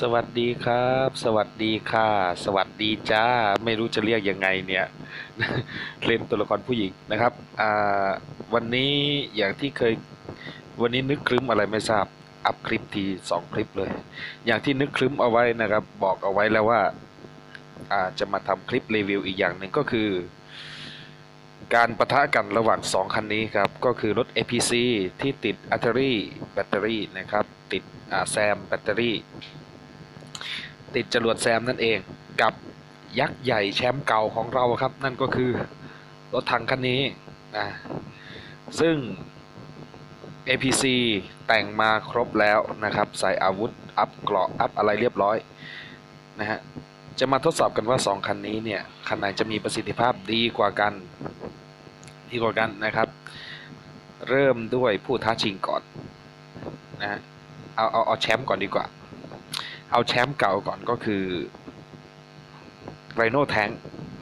สวัสดีครับ สวัสดีค่ะ สวัสดีจ้า ไม่รู้จะเรียกยังไงเนี่ยเล่นตัวละครผู้หญิงนะครับวันนี้อย่างที่เคยวันนี้นึกครึ้มอะไรไม่ทราบอัพคลิปทีสองคลิปเลย อย่างที่นึกครึ้มเอาไว้นะครับ บอกเอาไว้แล้วว่าจะมาทำคลิปรีวิวอีกอย่างหนึ่งก็คือ การประทะกันระหว่าง 2 คันนี้ครับ ก็คือรถ APC ที่ติดอัตเตอรี่แบตเตอรี่นะครับ ติดแซมแบตเตอรี่ ติดจรวดแซมนั่นเองกับยักษ์ใหญ่แชมป์เก่าของเราครับ นั่นก็คือรถถังคันนี้นะซึ่ง APC แต่งมาครบแล้วนะครับ ใส่อาวุธ อัพเกราะอัพอะไรเรียบร้อยนะฮะจะมาทดสอบกันว่า 2 คันนี้เนี่ย คันไหนจะมีประสิทธิภาพดีกว่ากัน ดีกว่ากันนะครับ เริ่มด้วยผู้ท้าชิงก่อนนะฮะเอาเอาเอาแชมป์ก่อนดีกว่า เอาแชมป์เก่าก่อนก็คือไรโน่แทง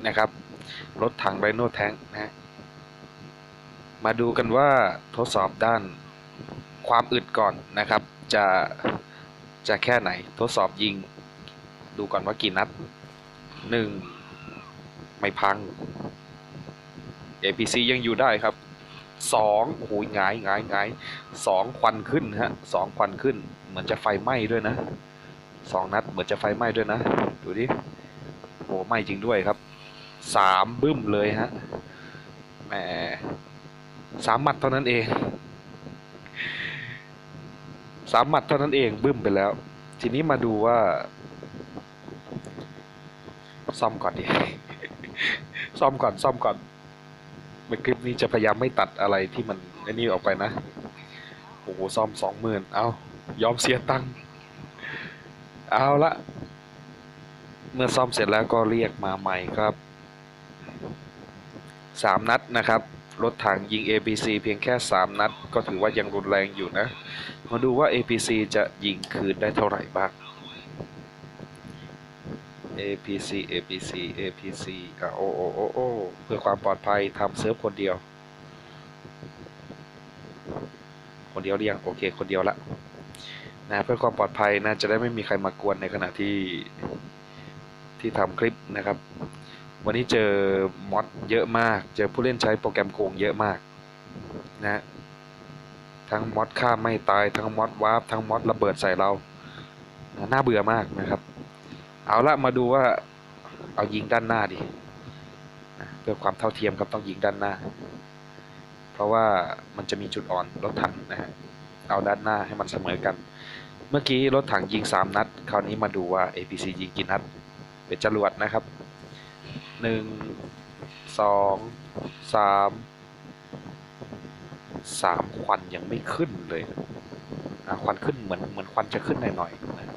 นะครับ รถถังไรโน่แทงนะฮะมาดูกันว่าทดสอบด้านความอึดก่อนนะครับ จะจะแค่ไหนทดสอบยิง ดูก่อนว่ากี่นัดหนึ่งไม่พัง APC ยังอยู่ได้ครับสองโอ้โหงายงายงายสองควันขึ้นฮะสองควันขึ้น เหมือนจะไฟไหม้ด้วยนะสองนัดเหมือนจะไฟไหม้ด้วยนะ ดูดิโอ้ไหม้จริงด้วยครับสามบึ้มเลยฮะแหมสามหมัดเท่านั้นเองสามหมัดเท่านั้นเองบึ้มไปแล้ว ทีนี้มาดูว่า ซ่อมก่อนดิซ่อมก่อนซ่อมก่อน ในคลิปนี้จะพยายามไม่ตัดอะไรที่มันไอ้นี่ออกไปนะ โอ้โหซ่อมสองหมื่นเอายอมเสียตังค์ เอาละ เมื่อซ่อมเสร็จแล้วก็เรียกมาใหม่ครับสามนัดนะครับ รถถังยิง APC เพียงแค่สามนัด ก็ถือว่ายังรุนแรงอยู่นะ มาดูว่า APC จะยิงคืนได้เท่าไหร่บ้าง APC APC APC อะโอ้โอ้โอ้โอ้เพื่อความปลอดภัยทำเซิร์ฟคนเดียว คนเดียวเรียงโอเค คนเดียวละนะเพื่อความปลอดภัยนะจะได้ไม่มีใครมากวนในขณะที่ที่ทำคลิปนะครับ วันนี้เจอมอดเยอะมาก เจอผู้เล่นใช้โปรแกรมโกงเยอะมากนะทั้งมอดฆ่าไม่ตายทั้งมอดวาร์ปทั้งมอดระเบิดใส่เรานะน่าเบื่อมากนะครับ เอาละมาดูว่าเอายิงด้านหน้าดิเพื่อความเท่าเทียมครับต้องยิงด้านหน้า เพราะว่ามันจะมีจุดอ่อนรถถังนะฮะเอาด้านหน้าให้มันเสมอกัน เมื่อกี้รถถังยิงสามนัด คราวนี้มาดูว่า APC ยิงกี่นัด เป็นจรวดนะครับหนึ่งสองสามสามควันยังไม่ขึ้นเลยควันขึ้นเหมือนเหมือนควันจะขึ้นหน่อยๆนะ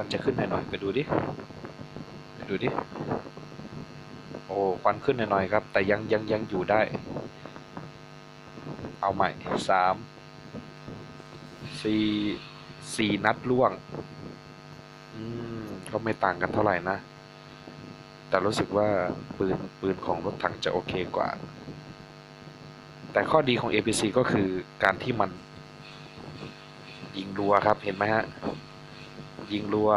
ควันจะขึ้นหน่อยๆไปดูดิไปดูดิโอ้ควันขึ้นหน่อยๆครับ แต่ยังยังยังอยู่ได้ เอาใหม่สามสี่สี่นัดล่วง อืมก็ไม่ต่างกันเท่าไหร่นะ แต่รู้สึกว่าปืนปืนของรถถังจะโอเคกว่า แต่ข้อดีของ APC ก็คือการที่มันยิงรัวครับเห็นไหมฮะ ยิงรัว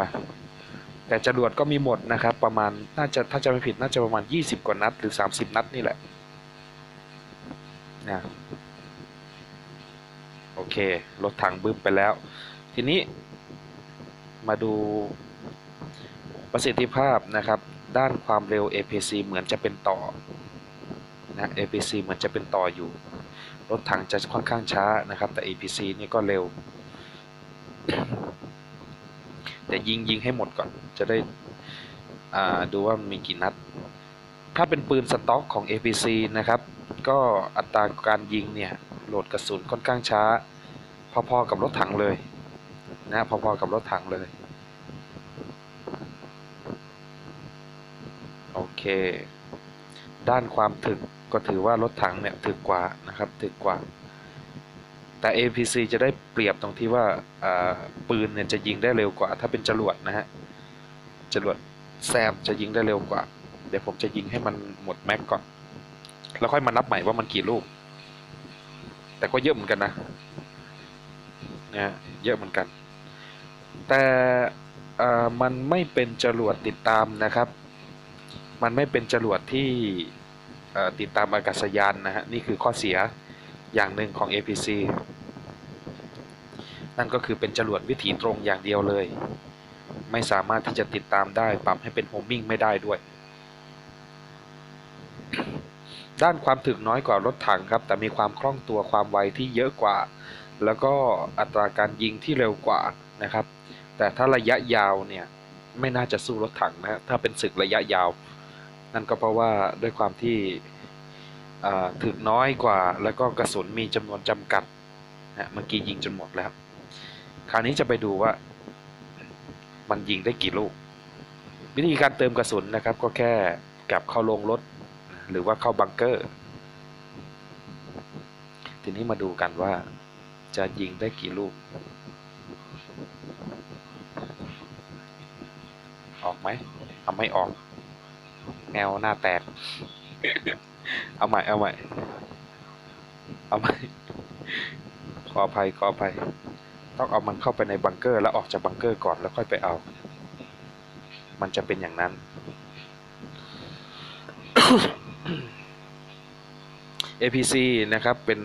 แต่จรวดก็มีหมดนะครับ ประมาณน่าจะถ้าจะไม่ผิดน่าจะประมาณ 20 กว่านัด หรือ 30 นัดนี่แหละนะโอเครถถังบึ้มไปแล้ว ทีนี้มาดูประสิทธิภาพนะครับ ด้านความเร็ว APC เหมือนจะเป็นต่อนะ APC เหมือนจะเป็นต่ออยู่ รถถังจะค่อนข้างช้านะครับ แต่ APC นี่ก็เร็ว แต่ยิงยิงให้หมดก่อน จะได้ดูว่ามีกี่นัด ถ้าเป็นปืนสต็อกของ APC นะครับ ก็อัตราการยิงเนี่ยโหลดกระสุนค่อนข้างช้า พอๆกับรถถังเลยนะพอๆกับรถถังเลย โอเค ด้านความถึกก็ถือว่ารถถังเนี่ยถึกกว่านะครับถึกกว่า แต่ APC จะได้เปรียบตรงที่ว่าปืนเนี่ยจะยิงได้เร็วกว่า ถ้าเป็นจรวดนะฮะจรวดแซมจะยิงได้เร็วกว่า เดี๋ยวผมจะยิงให้มันหมดแม็กก่อน แล้วค่อยมานับใหม่ว่ามันกี่ลูก แต่ก็เยอะเหมือนกันนะนะเยอะเหมือนกัน แต่มันไม่เป็นจรวดติดตามนะครับ มันไม่เป็นจรวดที่ติดตามอากาศยานนะฮะ นี่คือข้อเสียอย่างหนึ่งของ APC นั่นก็คือเป็นจรวดวิถีตรงอย่างเดียวเลย ไม่สามารถที่จะติดตามได้ปรับให้เป็นโฮมมิ่งไม่ได้ด้วย ด้านความถึกน้อยกว่ารถถังครับ แต่มีความคล่องตัวความไวที่เยอะกว่า แล้วก็อัตราการยิงที่เร็วกว่านะครับ แต่ถ้าระยะยาวเนี่ยไม่น่าจะสู้รถถังนะถ้าเป็นศึกระยะยาว นั่นก็เพราะว่าด้วยความที่ถึกน้อยกว่า แล้วก็กระสุนมีจำนวนจำกัดนะเมื่อกี้ยิงจนหมดแล้ว คราวนี้จะไปดูว่า มันยิงได้กี่ลูก วิธีการเติมกระสุนนะครับ ก็แค่กลับเข้าลงรถ หรือว่าเข้าบังเกอร์ ทีนี้มาดูกันว่าจะยิงได้กี่ลูก ออกไหมเอาไม่ออก แนวหน้าแตก เอาใหม่ เอาใหม่ เอาใหม่ ขออภัย ขออภัย ต้องเอามันเข้าไปในบังเกอร์ แล้วออกจากบังเกอร์ก่อนแล้วค่อยไปเอา มันจะเป็นอย่างนั้น APC นะครับเป็น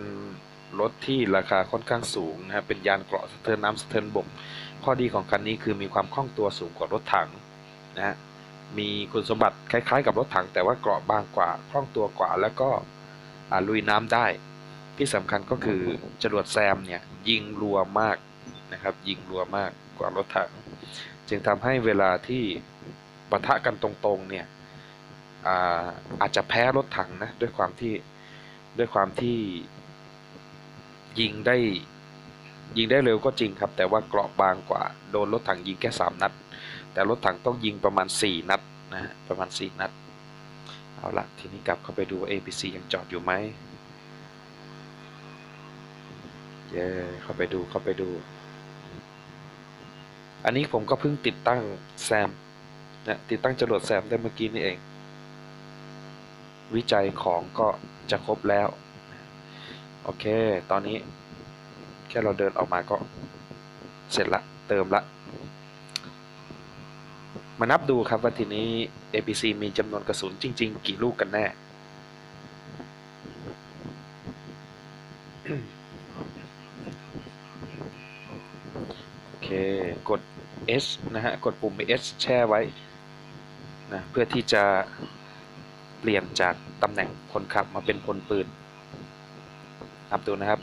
รถที่ราคาค่อนข้างสูงนะครับเป็นยานเกราะสะเทินน้ำสะเทินบก ข้อดีของคันนี้คือมีความคล่องตัวสูงกว่ารถถังนะฮะมีคุณสมบัติคล้ายๆ กับรถถังแต่ว่าเกราะบางกว่าคล่องตัวกว่าแล้วก็ลุยน้ำได้ ที่สำคัญก็คือจรวดแซมเนี่ยยิงรัวมาก นะครับ ยิงรัวมากกว่ารถถัง จึงทำให้เวลาที่ปะทะกันตรงๆเนี่ยอาอาจจะแพ้รถถังนะด้วยความที่ด้วยความที่ยิงได้ยิงได้เร็วก็จริงครับ แต่ว่าเกราะบางกว่าโดนรถถังยิงแค่สามนัด แต่รถถังต้องยิงประมาณ 4 นัดนะประมาณ 4 นัด เอาละทีนี้กลับเข้าไปดู APC ยังจอดอยู่ไหมเย้เข้าไปดูเข้าไปดู อันนี้ผมก็เพิ่งติดตั้งแซมนะติดตั้งจรวดแซมได้เมื่อกี้นี่เอง วิจัยของก็จะครบแล้ว โอเค ตอนนี้แค่เราเดินออกมาก็เสร็จละ เติมละ มานับดูครับว่าทีนี้ APC มีจำนวนกระสุนจริง ๆ กี่ลูกกันแน่โอเค กด S นะฮะ กดปุ่ม S แช่ไว้นะเพื่อที่จะเปลี่ยนจากตำแหน่งคนขับมาเป็นพลปืนนับดูนะครับ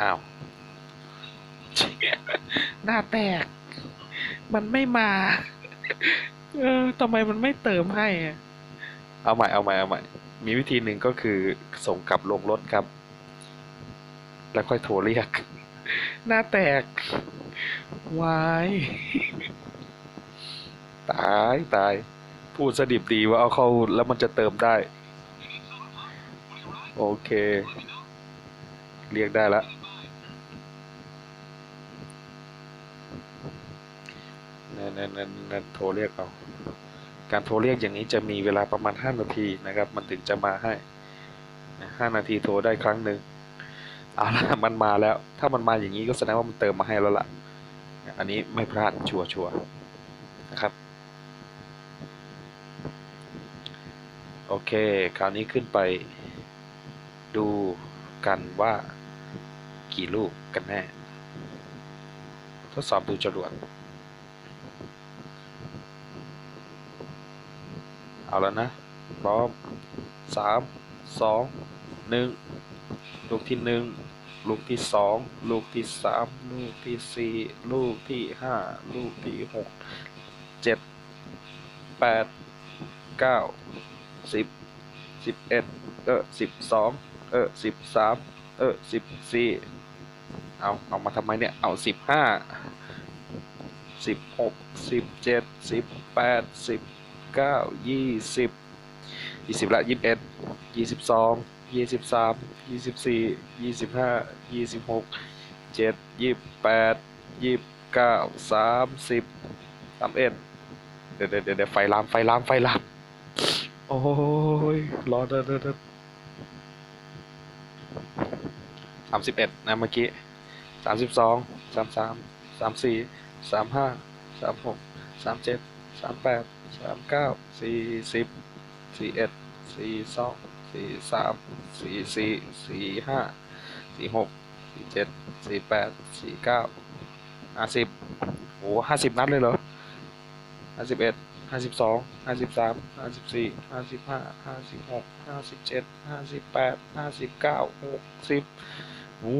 อ้าว หน้าแตก มันไม่มา เออทำไมมันไม่เติมให้อะเอาใหม่ เอาใหม่ เอาใหม่ มีวิธีหนึ่งก็คือส่งกลับลงรถครับ แล้วค่อยโทรเรียก หน้าแตก วายตายตาย พูดสดิบดีว่าเอาเข้าแล้วมันจะเติมได้ โอเค เรียกได้ล้วนั่นนั่นนั่นโทรเรียกเอาการโทรเรียกอย่างนี้จะมีเวลาประมาณ 5 นาทีนะครับ มันถึงจะมาให้นะ5นาทีโทรได้ครั้งหนึ่งเอาละมันมาแล้ว ถ้ามันมาอย่างนี้ก็แสดงว่ามันเติมมาให้แล้วล่ะ อันนี้ไม่พลาดชัวร์ชัวนะครับ โอเค คราวนี้ขึ้นไปดูกันว่ากี่ลูกกันแน่ ทดสอบดูจรวดเอาแล้วนะ พร้อมสามสองหนึ่งลูกที่หนึ่ง ลูกที่สองลูกที่สามลูกที่สี่ลูกที่ห้าลูกที่หกเจ็ดแปดเก้าสิบสิบเอ็ดเออสิบสองเออสิบสามเออสิบสี่เอาเอามาทำไมเนี่ย เอาสิบห้าสิบหกสิบเจ็ดสิบแปดสิบเก้ายี่สิบยี่สิบละยี่สิบเอ็ดยี่สิบสอง ยี่สิบสามยี่สิบสี่ยี่สิบห้ายี่สิบหกเจ็ดยี่สิบแปดยี่สิบเก้าสามสิบสามเอ็ดเดี๋ยวเดี๋ยวเดี๋ยวไฟลามไฟลามไฟลามโอ้ยร้อเดินเดินเดินสามสิบเอ็ดนะเมื่อกี้สามสิบสองสามสามสามสี่สามห้าสามหกสามเจ็ดสามแปดสามเก้าสี่สิบสี่เอ็ดสี่สอง สี่สามสี่สี่สี่ห้าสี่หกสี่เจ็ดสี่แปดสี่เก้าห้าสิบโอ้ห้าสิบนัดเลยเหรอห้าสิบเอ็ดห้าสิบสองห้าสิบสามห้าสิบสี่ห้าสิบห้าห้าสิบหกห้าสิบเจ็ดห้าสิบแปดห้าสิบเก้าหกสิบโอ้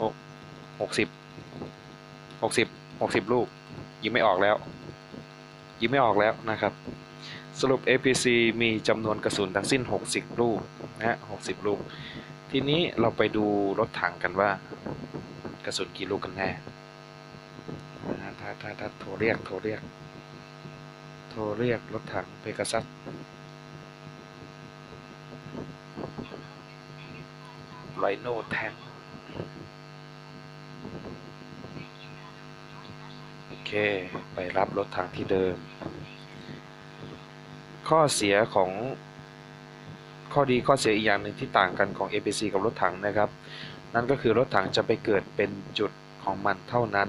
หกหกสิบหกสิบหกสิบลูกยิงไม่ออกแล้วยิงไม่ออกแล้วนะครับ สรุป APC มีจำนวนกระสุนทั้งสิ้น 60 ลูกนะฮะ60 ลูก ทีนี้เราไปดูรถถังกันว่ากระสุนกี่ลูกกันแน่นะถ้าถ้าถ้าโทรเรียกโทรเรียก โทรเรียกรถถังเพก a ซัสไรโนแทงโอเค ไปรับรถถังที่เดิม ข้อเสียของข้อดีข้อเสียอีกอย่างหนึ่งที่ต่างกันของ APC กับรถถังนะครับ นั่นก็คือรถถังจะไปเกิดเป็นจุดของมันเท่านั้น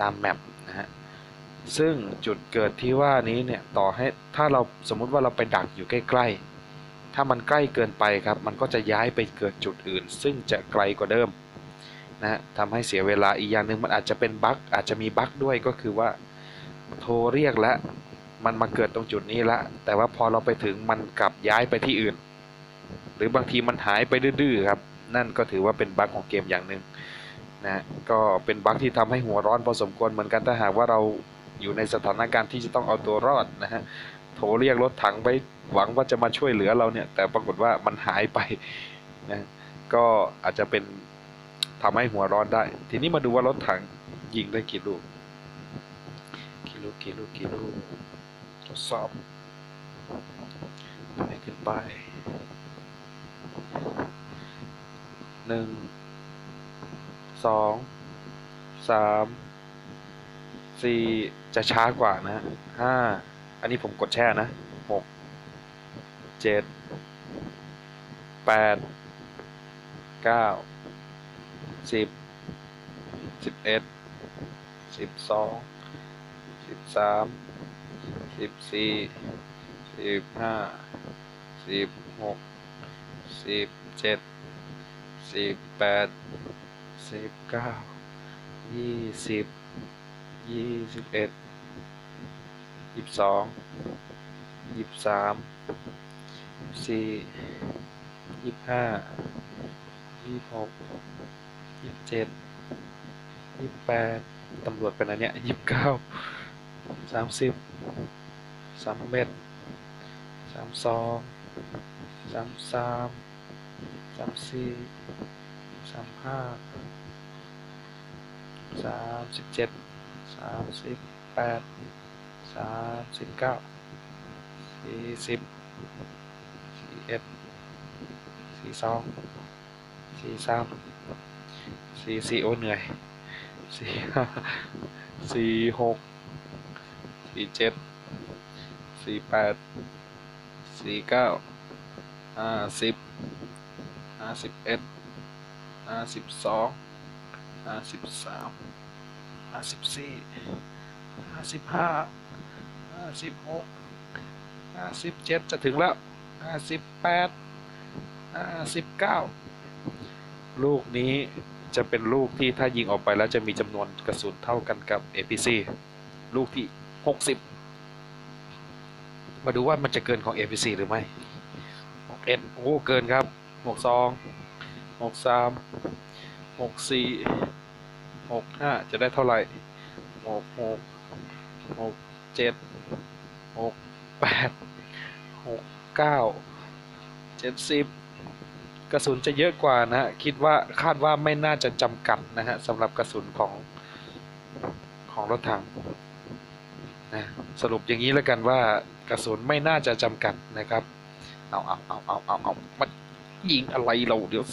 ตามแมปนะฮะซึ่งจุดเกิดที่ว่านี้เนี่ยต่อให้ถ้าเราสมมุติว่าเราไปดักอยู่ใกล้ ๆ ถ้ามันใกล้เกินไปครับ มันก็จะย้ายไปเกิดจุดอื่น ซึ่งจะไกลกว่าเดิมนะฮะทำให้เสียเวลาอีกอย่างหนึ่งมันอาจจะเป็นบั๊กอาจจะมีบั๊กด้วยก็คือว่าโทรเรียกแล้ว มันมาเกิดตรงจุดนี้ละ แต่ว่าพอเราไปถึงมันกลับย้ายไปที่อื่น หรือบางทีมันหายไปดื้อๆครับ นั่นก็ถือว่าเป็นบั๊กของเกมอย่างหนึ่งนะฮะก็เป็นบั๊กที่ทำให้หัวร้อนพอสมควรเหมือนกันถ้าหากว่าเราอยู่ในสถานการณ์ที่จะต้องเอาตัวรอดนะฮะโทรเรียกรถถังไปหวังว่าจะมาช่วยเหลือเราเนี่ย แต่ปรากฏว่ามันหายไปนะก็อาจจะเป็นทำให้หัวร้อนได้ ทีนี้มาดูว่ารถถังยิงได้กี่ลูกกี่ลูกกี่ลูกกี่ลูก ทดสอบไปขึ้นไปหนึ่งสองสามสี่จะช้ากว่านะห้าอันนี้ผมกดแช่นะหกเจ็ดแปดเก้าสิบสิบเอ็ดสิบสองสิบสาม สิบสี่สิบห้าสิบหกสิบเจ็ดสิบแปดสิบเก้ายี่สิบยี่สิบเอ็ดยี่สิบสองยี่สิบสามสี่ยี่สิบห้ายี่สิบหกยี่สิบเจ็ดยี่สิบแปดตำรวจเป็นอันเนี้ยยี่สิบเก้าสามสิบ สามเอ็ดสามสองสามสามสามสี่สามห้าสามสิบเจ็ดสามสิบแปดสามสิบเก้าสี่สิบสี่เอ็ดสี่สองสี่สามสี่สี่โอเหนื่อยสี่ห้าสี่หกสี่เจ็ด สี่แปดสี่เก้าห้าสิบห้าสิบเอ็ดห้าสิบสองห้าสิบสามห้าสิบสี่ห้าสิบห้าห้าสิบหกห้าสิบเจ็ดจะถึงแล้วห้าสิบแปดห้าสิบเก้าลูกนี้จะเป็นลูกที่ถ้ายิงออกไปแล้วจะมีจำนวนกระสุนเท่ากันกับ APC ลูกที่หกสิบ มาดูว่ามันจะเกินของ APC หรือไม่หกเอ็ดโอ้เกินครับหกสองหกสามหกสี่หกห้าจะได้เท่าไหร่หกหกหกเจ็ดหกแปดหกเก้าเจ็ดสิบกระสุนจะเยอะกว่านะฮะคิดว่าคาดว่าไม่น่าจะจำกัดนะฮะสำหรับกระสุนของของรถถังนะสรุปอย่างนี้แล้วกันว่า กระสุนไม่น่าจะจำกัดนะครับ เอาเอาเอาเอาเอาเอามันยิงอะไรเราเดี๋ยว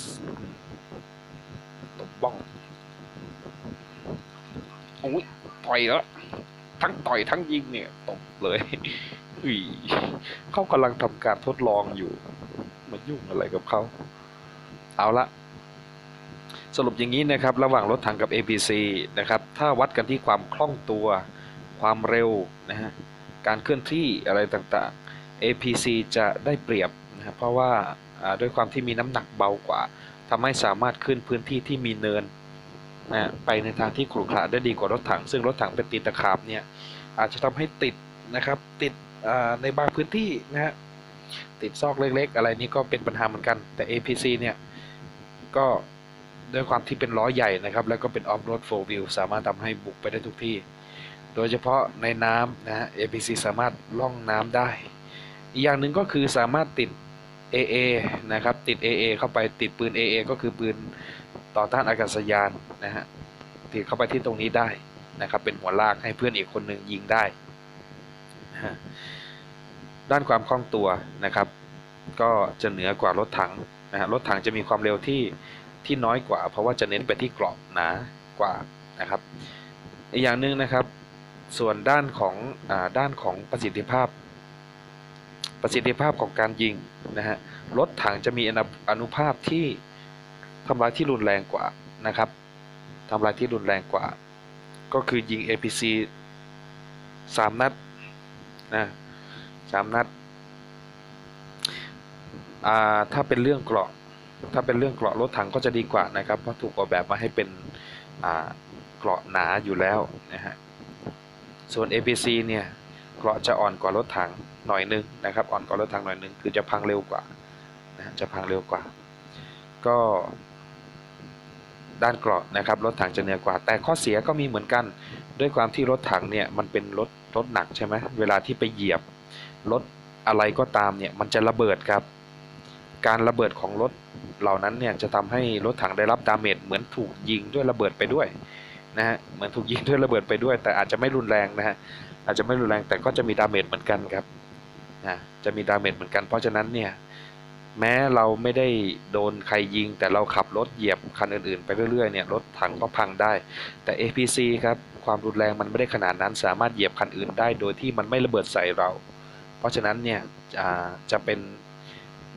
ตบบ้องโอ้ยต่อยแล้ว ทั้งต่อยทั้งยิงเนี่ยตบเลยอุ้ยเขากำลังทำการทดลองอยู่มายุ่งอะไรกับเขา เอาละสรุปอย่างนี้นะครับ ระหว่างรถถังกับ APC นะครับ ถ้าวัดกันที่ความคล่องตัว ความเร็วนะฮะ การเคลื่อนที่อะไรต่างๆ APC จะได้เปรียบนะครับเพราะว่าด้วยความที่มีน้ำหนักเบากว่าทำให้สามารถขึ้นพื้นที่ที่มีเนินนะไปในทางที่ขรุขระได้ดีกว่ารถถัง ซึ่งรถถังเป็นตีนตะขาบเนี่ยอาจจะทำให้ติดนะครับติดในบางพื้นที่นะฮะติดซอกเล็กๆ อะไรนี่ก็เป็นปัญหาเหมือนกัน แต่ APC เนี่ยก็ด้วยความที่เป็นล้อใหญ่นะครับ แล้วก็เป็นออฟโรดโฟล์วิวสามารถทำให้บุกไปได้ทุกที่ โดยเฉพาะในน้ำนะฮะ APC สามารถล่องน้ำได้ อีกอย่างหนึ่งก็คือสามารถติด AA นะครับติด AA เข้าไปติดปืน AA ก็คือปืนต่อต้านอากาศยานนะฮะติดเข้าไปที่ตรงนี้ได้นะครับเป็นหัวลากให้เพื่อนอีกคนหนึ่งยิงได้นะด้านความคล่องตัวนะครับ ก็จะเหนือกว่ารถถังนะฮะรถถังจะมีความเร็วที่ที่น้อยกว่า เพราะว่าจะเน้นไปที่เกราะหนากว่านะครับ อีกอย่างหนึ่งนะครับ ส่วนด้านของอด้านของประสิทธิภาพ ประสิทธิภาพของการยิงนะฮะรถถังจะมีอนุภาพที่ทำลายที่รุนแรงกว่านะครับทำลายที่รุนแรงกว่า ก็คือยิง APC สามนัดนะสามนัดถ้าเป็นเรื่องเกราะ ถ้าเป็นเรื่องเกราะรถถังก็จะดีกว่านะครับ เพราะถูกออกแบบมาให้เป็นเกราะหนาอยู่แล้วนะฮะ ส่วน APC เนี่ยเกราะจะอ่อนกว่ารถถังหน่อยนึงนะครับ อ่อนกว่ารถถังหน่อยนึงคือจะพังเร็วกว่านะจะพังเร็วกว่า ก็ด้านเกราะนะครับรถถังจะเหนือกว่า แต่ข้อเสียก็มีเหมือนกัน ด้วยความที่รถถังเนี่ยมันเป็นรถรถหนักใช่ไหมเวลาที่ไปเหยียบรถอะไรก็ตามเนี่ยมันจะระเบิดครับ การระเบิดของรถเหล่านั้นเนี่ยจะทำให้รถถังได้รับดาเมจเหมือนถูกยิงด้วยระเบิดไปด้วย นะฮะเหมือนถูกยิงด้วยระเบิดไปด้วย แต่อาจจะไม่รุนแรงนะฮะอาจจะไม่รุนแรงแต่ก็จะมีดาเมจเหมือนกันครับนะจะมีดาเมจเหมือนกัน เพราะฉะนั้นเนี่ยแม้เราไม่ได้โดนใครยิง แต่เราขับรถเหยียบคันอื่นๆ ไปเรื่อยๆเนี่ยรถถังก็พังได้ แต่ APC ครับความรุนแรงมันไม่ได้ขนาดนั้น สามารถเหยียบคันอื่นได้โดยที่มันไม่ระเบิดใส่เรา เพราะฉะนั้นเนี่ยอ่าจะเป็น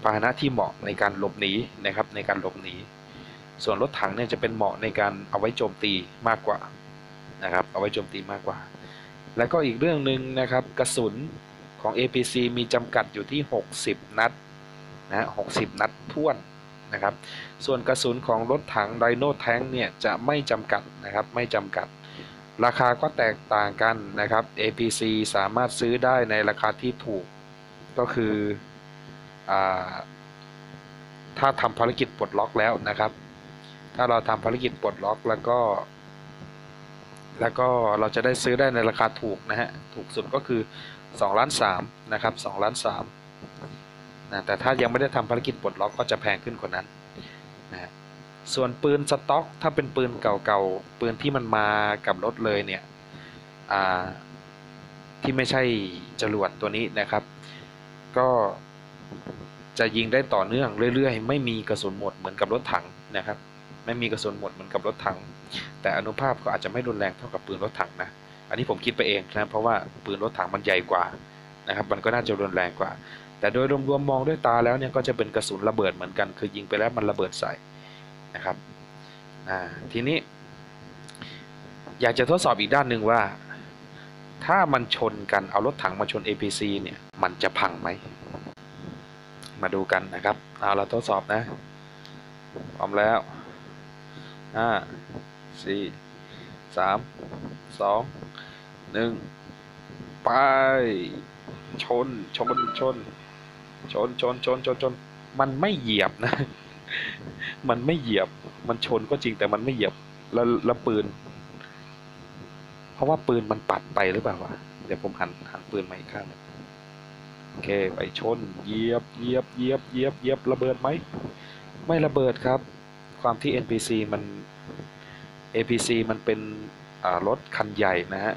พาหนะที่เหมาะในการหลบหนีนะครับในการหลบหนี ส่วนรถถังเนี่ยจะเป็นเหมาะในการเอาไว้โจมตีมากกว่านะครับ เอาไว้โจมตีมากกว่า แล้วก็อีกเรื่องหนึ่งนะครับกระสุนของ APC มีจำกัดอยู่ที่ 60 นัดนะ60 นัดท้วนนะครับ ส่วนกระสุนของรถถังไดโนแทงเนี่ยจะไม่จำกัดนะครับ ไม่จำกัด ราคาก็แตกต่างกันนะครับ APC สามารถซื้อได้ในราคาที่ถูก ก็คืออาถ้าทำภารกิจปลดล็อกแล้วนะครับ ถ้าเราทำภารกิจปลดล็อกแล้วก็ แล้วก็เราจะได้ซื้อได้ในราคาถูกนะฮะ ถูกสุดก็คือ2ล้าน3นะครับ2ล้าน3นะแต่ถ้ายังไม่ได้ทำภารกิจปลดล็อกก็จะแพงขึ้นกว่านั้นนะฮะส่วนปืนสต็อก ถ้าเป็นปืนเก่าๆ ปืนที่มันมากับรถเลยเนี่ยที่ไม่ใช่จรวดตัวนี้นะครับ ก็จะยิงได้ต่อเนื่องเรื่อยๆ ไม่มีกระสุนหมดเหมือนกับรถถังนะครับ ไม่มีกระสุนหมดเหมือนกับรถถัง แต่อนุภาพก็อาจจะไม่รุนแรงเท่ากับปืนรถถังนะ อันนี้ผมคิดไปเองนะเพราะว่าปืนรถถังมันใหญ่กว่านะครับมันก็น่าจะรุนแรงกว่า แต่โดยรวมๆมองด้วยตาแล้วเนี่ยก็จะเป็นกระสุนระเบิดเหมือนกัน คือยิงไปแล้วมันระเบิดใส่นะครับทีนี้ อยากจะทดสอบอีกด้านหนึ่งว่า ถ้ามันชนกันเอารถถังมาชน APC เนี่ยมันจะพังไหมมาดูกันนะครับ เอาเราทดสอบนะพร้อมแล้ว ห้าสี่สามสองหนึ่งไป ชน ชน ชน ชน ชน ชน ชน ชน มันไม่เหยียบนะ มันไม่เหยียบ มันชนก็จริงแต่มันไม่เหยียบ แล้วแล้วปืน เพราะว่าปืนมันปัดไปหรือเปล่าวะ เดี๋ยวผมหันหันปืนมาอีกข้างหนึ่งโอเค ไปชน เหยียบ เหยียบ เหยียบ เหยียบ เหยียบ ระเบิดไหม ไม่ระเบิดครับ ความที่ NPC มัน APC มันเป็นรถคันใหญ่นะฮะ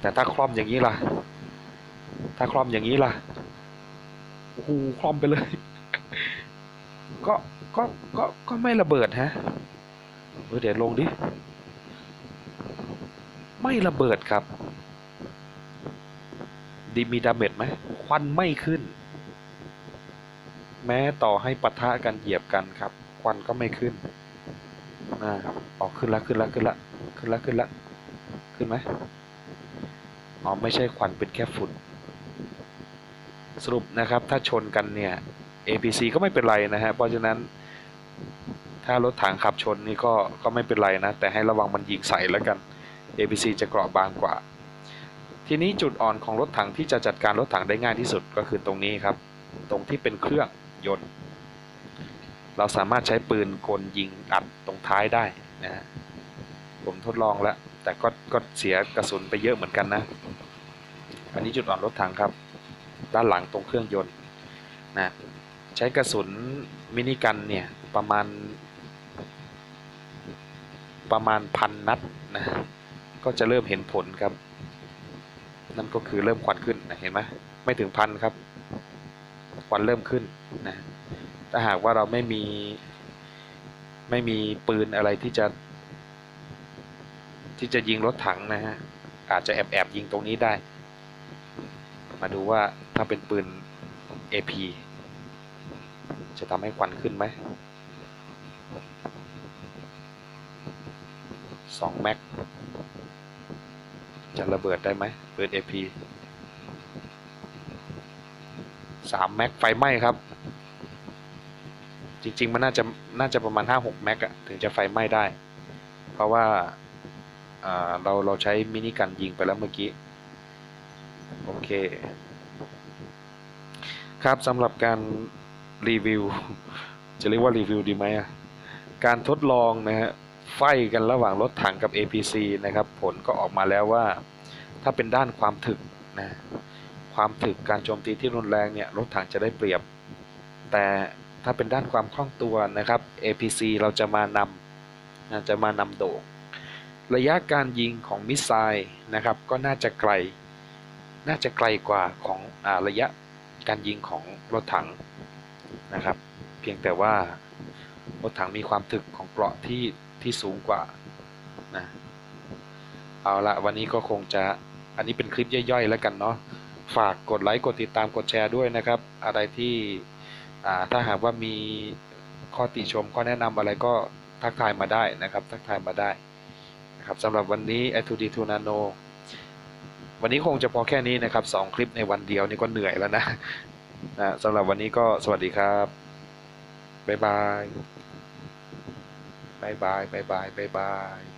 แต่ถ้าคล่อมอย่างนี้ล่ะ ถ้าคล่อมอย่างนี้ล่ะโอ้โหคล่อมไปเลย ก็ ก็ ก็ ก็ไม่ระเบิดฮะเออเดี๋ยวลงดิ ไม่ระเบิดครับ ดีมีดาเมจไหม ควันไม่ขึ้น แม้ต่อให้ปะทะกันเหยียบกันครับ ควันก็ไม่ขึ้นอ่าออกขึ้นละขึ้นละขึ้นละขึ้นละขึ้นละขึ้นไหมอ๋อไม่ใช่ควันเป็นแค่ฝุ่น สรุปนะครับถ้าชนกันเนี่ย APC ก็ไม่เป็นไรนะฮะเพราะฉะนั้น ถ้ารถถังขับชนนี่ก็ก็ไม่เป็นไรนะ แต่ให้ระวังมันยิงใส่แล้วกัน APC จะเกราะบางกว่า ทีนี้จุดอ่อนของรถถังที่จะจัดการรถถังได้ง่ายที่สุดก็คือตรงนี้ครับ ตรงที่เป็นเครื่องยนต์ เราสามารถใช้ปืนกลยิงอัดตรงท้ายได้นะฮะผมทดลองแล้ว แต่ก็ก็เสียกระสุนไปเยอะเหมือนกันนะ อันนี้จุดอ่อนรถถังครับ ด้านหลังตรงเครื่องยนต์นะใช้กระสุนมินิกันเนี่ยประมาณ ประมาณพันนัดนะก็จะเริ่มเห็นผลครับ นั่นก็คือเริ่มควันขึ้นนะเห็นไหมไม่ถึงพันครับควันเริ่มขึ้นนะ ถ้าหากว่าเราไม่มีไม่มีปืนอะไรที่จะ ที่จะยิงรถถังนะฮะ อาจจะแอบแอบยิงตรงนี้ได้ มาดูว่าถ้าเป็นปืน AP จะทำให้ควันขึ้นไหมสองแม็กจะระเบิดได้ไหมปืน AP สามแม็กไฟไหม้ครับ จริง ๆ มันน่าจะน่าจะประมาณห้าหกแม็กอะถึงจะไฟไหม้ได้ เพราะว่าเราเราใช้มินิกันยิงไปแล้วเมื่อกี้ โอเค ครับสำหรับการรีวิว จะเรียกว่ารีวิวดีไหมอะการทดลองนะฮะไฟกันระหว่างรถถังกับ APC นะครับ ผลก็ออกมาแล้วว่า ถ้าเป็นด้านความถึกนะความถึกการโจมตีที่รุนแรงเนี่ยรถถังจะได้เปรียบ แต่ ถ้าเป็นด้านความคล่องตัวนะครับ APC เราจะมานำนะจะมานำโด่งระยะการยิงของมิสไซล์นะครับ ก็น่าจะไกล น่าจะไกลกว่าของอระยะการยิงของรถถังนะครับ เพียงแต่ว่ารถถังมีความถึกของเกราะที่ที่สูงกว่านะเอาละวันนี้ก็คงจะอันนี้เป็นคลิปย่อยๆ แล้วกันเนาะฝากกดไลค์กดติดตามกดแชร์ด้วยนะครับ อะไรที่ ถ้าหากว่ามีข้อติชมข้อแนะนำอะไรก็ทักทายมาได้นะครับ ทักทายมาได้นะครับสำหรับวันนี้ a 2 d 2 Nano วันนี้คงจะพอแค่นี้นะครับสองคลิปในวันเดียวนี่ก็เหนื่อยแล้วนะนะสำหรับวันนี้ก็สวัสดีครับบ๊ายบายบ๊ายบายบ๊ายบายบ๊ายบาย